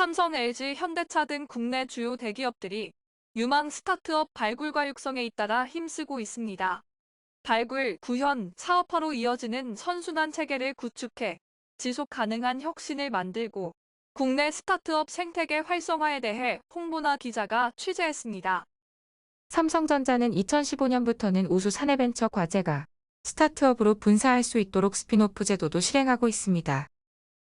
삼성, LG, 현대차 등 국내 주요 대기업들이 유망 스타트업 발굴과 육성에 잇따라 힘쓰고 있습니다. 발굴, 구현, 사업화로 이어지는 선순환 체계를 구축해 지속 가능한 혁신을 만들고 국내 스타트업 생태계 활성화에 대해 홍보나 기자가 취재했습니다. 삼성전자는 2015년부터는 우수 사내벤처 과제가 스타트업으로 분사할 수 있도록 스피노프 제도도 실행하고 있습니다.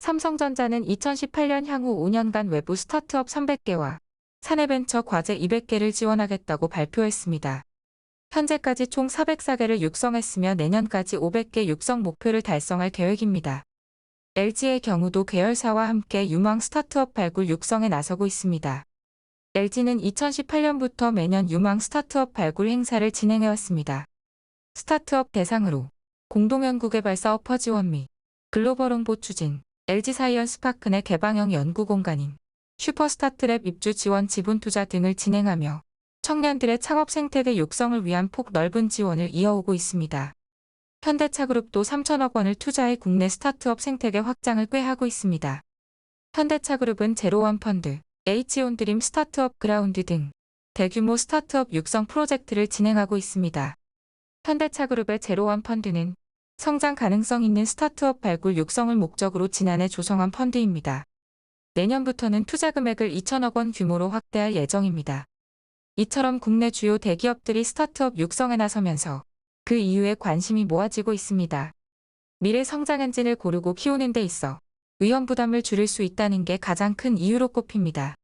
삼성전자는 2018년 향후 5년간 외부 스타트업 300개와 사내 벤처 과제 200개를 지원하겠다고 발표했습니다. 현재까지 총 404개를 육성했으며 내년까지 500개 육성 목표를 달성할 계획입니다. LG의 경우도 계열사와 함께 유망 스타트업 발굴 육성에 나서고 있습니다. LG는 2018년부터 매년 유망 스타트업 발굴 행사를 진행해왔습니다. 스타트업 대상으로 공동연구 개발 사업화 지원 및 글로벌 홍보 추진, LG 사이언스 파크 내 개방형 연구 공간인 슈퍼스타트랩 입주 지원 지분 투자 등을 진행하며 청년들의 창업 생태계 육성을 위한 폭 넓은 지원을 이어오고 있습니다. 현대차그룹도 3천억 원을 투자해 국내 스타트업 생태계 확장을 꾀하고 있습니다. 현대차그룹은 제로원 펀드, H온 드림 스타트업 그라운드 등 대규모 스타트업 육성 프로젝트를 진행하고 있습니다. 현대차그룹의 제로원 펀드는 성장 가능성 있는 스타트업 발굴 육성을 목적으로 지난해 조성한 펀드입니다. 내년부터는 투자 금액을 2천억 원 규모로 확대할 예정입니다. 이처럼 국내 주요 대기업들이 스타트업 육성에 나서면서 그 이후에 관심이 모아지고 있습니다. 미래 성장 엔진을 고르고 키우는 데 있어 위험 부담을 줄일 수 있다는 게 가장 큰 이유로 꼽힙니다.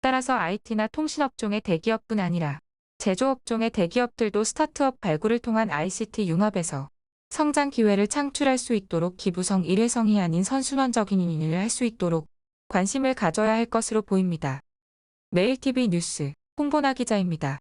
따라서 IT나 통신업종의 대기업뿐 아니라 제조업종의 대기업들도 스타트업 발굴을 통한 ICT 융합에서 성장 기회를 창출할 수 있도록 기부성 일회성이 아닌 선순환적인 일을 할 수 있도록 관심을 가져야 할 것으로 보입니다. 매일TV 뉴스 홍보나 기자입니다.